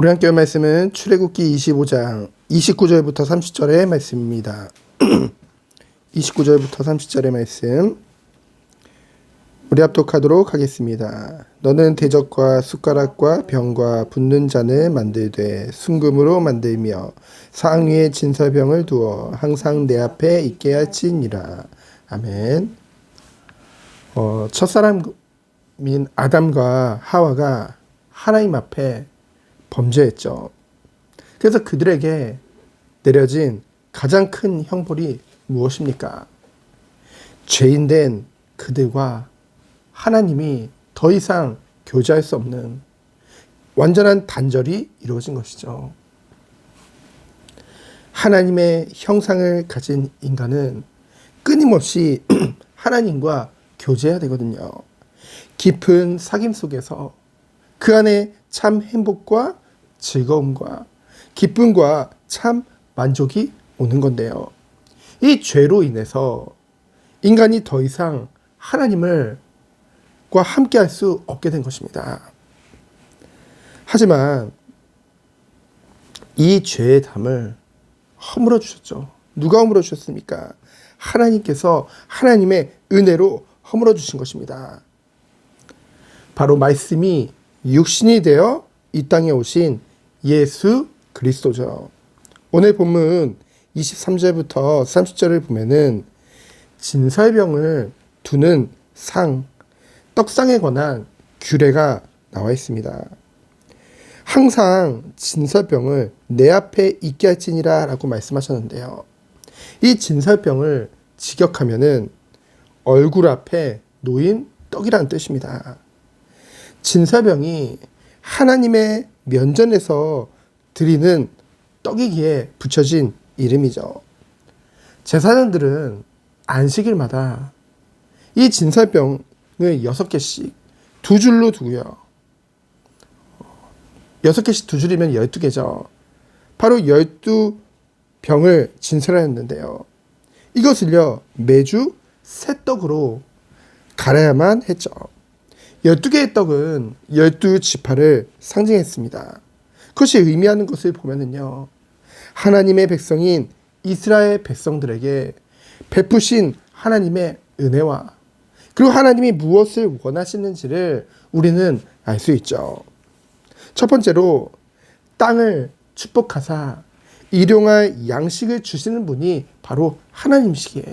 우리 함께 할 말씀은 출애굽기 25장 29절부터 30절의 말씀입니다. 29절부터 30절의 말씀 우리 합독하도록 하겠습니다. 너는 대적과 숟가락과 병과 붓는 잔을 만들되 순금으로 만들며 상 위에 진설병을 두어 항상 내 앞에 있게 할지니라. 아멘. 어, 첫사람인 아담과 하와가 하나님 앞에 범죄했죠. 그래서 그들에게 내려진 가장 큰 형벌이 무엇입니까? 죄인된 그들과 하나님이 더 이상 교제할 수 없는 완전한 단절이 이루어진 것이죠. 하나님의 형상을 가진 인간은 끊임없이 하나님과 교제해야 되거든요. 깊은 사귐 속에서 그 안에 참 행복과 즐거움과 기쁨과 참 만족이 오는 건데요. 이 죄로 인해서 인간이 더 이상 하나님을 과 함께 할 수 없게 된 것입니다. 하지만 이 죄의 담을 허물어 주셨죠. 누가 허물어 주셨습니까? 하나님께서 하나님의 은혜로 허물어 주신 것입니다. 바로 말씀이 육신이 되어 이 땅에 오신 예수 그리스도죠. 오늘 본문 23절부터 30절을 보면은 진설병을 두는 상, 떡상에 관한 규례가 나와 있습니다. 항상 진설병을 내 앞에 있게 할지니라 라고 말씀하셨는데요. 이 진설병을 직역하면은 얼굴 앞에 놓인 떡이라는 뜻입니다. 진설병이 하나님의 면전에서 드리는 떡이기에 붙여진 이름이죠. 제사장들은 안식일마다 이 진설병을 여섯 개씩 두 줄로 두고요. 여섯 개씩 두 줄이면 열두 개죠. 바로 열두 병을 진설하였는데요. 이것을요, 매주 새 떡으로 갈아야만 했죠. 12개의 떡은 12지파를 상징했습니다. 그것이 의미하는 것을 보면은요. 하나님의 백성인 이스라엘 백성들에게 베푸신 하나님의 은혜와 그리고 하나님이 무엇을 원하시는지를 우리는 알 수 있죠. 첫 번째로 땅을 축복하사 일용할 양식을 주시는 분이 바로 하나님이시기에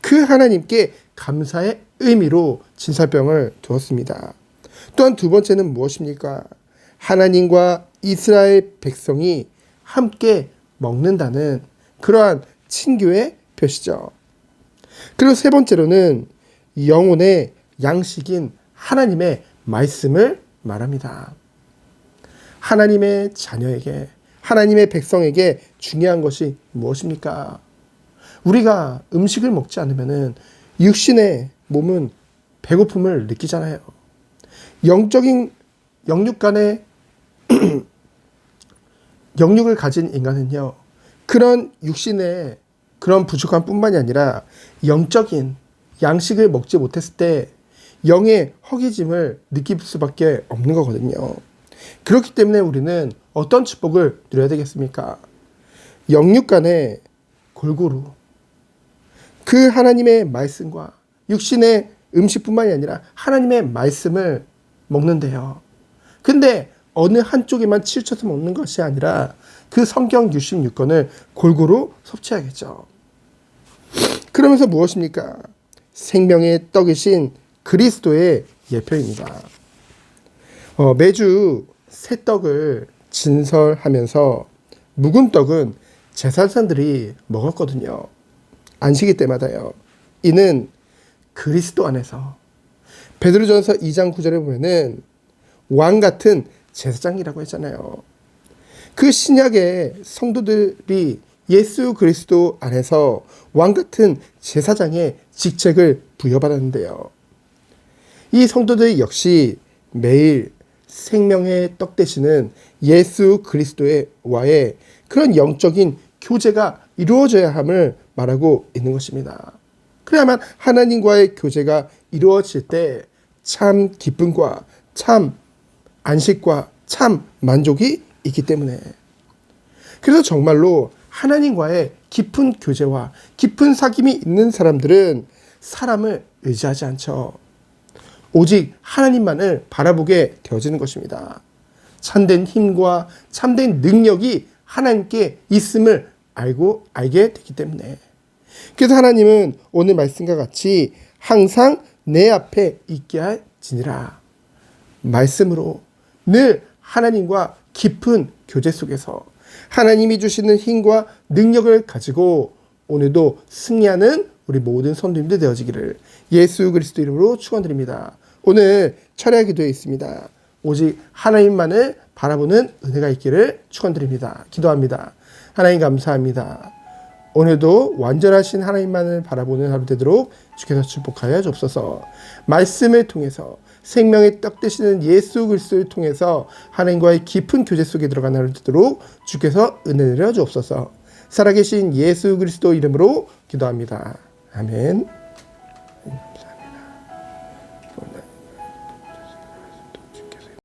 그 하나님께 감사의 의미로 진사병을 두었습니다. 또한 두 번째는 무엇입니까? 하나님과 이스라엘 백성이 함께 먹는다는 그러한 친교의 표시죠. 그리고 세 번째로는 영혼의 양식인 하나님의 말씀을 말합니다. 하나님의 자녀에게, 하나님의 백성에게 중요한 것이 무엇입니까? 우리가 음식을 먹지 않으면 육신의 몸은 배고픔을 느끼잖아요. 영적인 영육 간의 영육을 가진 인간은요. 그런 육신의 그런 부족함 뿐만이 아니라 영적인 양식을 먹지 못했을 때 영의 허기짐을 느낄 수밖에 없는 거거든요. 그렇기 때문에 우리는 어떤 축복을 누려야 되겠습니까? 영육 간에 골고루 그 하나님의 말씀과 육신의 음식뿐만이 아니라 하나님의 말씀을 먹는데요. 근데 어느 한쪽에만 치우쳐서 먹는 것이 아니라 그 성경 66권을 골고루 섭취하겠죠. 그러면서 무엇입니까? 생명의 떡이신 그리스도의 예표입니다. 어, 매주 새 떡을 진설하면서 묵은 떡은 제사장들이 먹었거든요. 안식일 때마다요. 이는 그리스도 안에서 베드로전서 2장 9절에 보면은 왕 같은 제사장이라고 했잖아요. 그 신약의 성도들이 예수 그리스도 안에서 왕 같은 제사장의 직책을 부여받았는데요. 이 성도들 역시 매일 생명의 떡 되시는 예수 그리스도의 와의 그런 영적인 교제가 이루어져야 함을 말하고 있는 것입니다. 그래야만 하나님과의 교제가 이루어질 때 참 기쁨과 참 안식과 참 만족이 있기 때문에 그래서 정말로 하나님과의 깊은 교제와 깊은 사귐이 있는 사람들은 사람을 의지하지 않죠. 오직 하나님만을 바라보게 되어지는 것입니다. 참된 힘과 참된 능력이 하나님께 있음을 알고 알게 되기 때문에 그래서 하나님은 오늘 말씀과 같이 항상 내 앞에 있게 할지니라 말씀으로 늘 하나님과 깊은 교제 속에서 하나님이 주시는 힘과 능력을 가지고 오늘도 승리하는 우리 모든 성도님들 되어지기를 예수 그리스도 이름으로 축원드립니다. 오늘 철야 기도에 있습니다. 오직 하나님만을 바라보는 은혜가 있기를 축원드립니다. 기도합니다. 하나님 감사합니다. 오늘도 완전하신 하나님만을 바라보는 하루 되도록 주께서 축복하여 주옵소서. 말씀을 통해서 생명의 떡 되시는 예수 그리스도를 통해서 하나님과의 깊은 교제 속에 들어가는 하루 되도록 주께서 은혜 내려 주옵소서. 살아계신 예수 그리스도 이름으로 기도합니다. 아멘.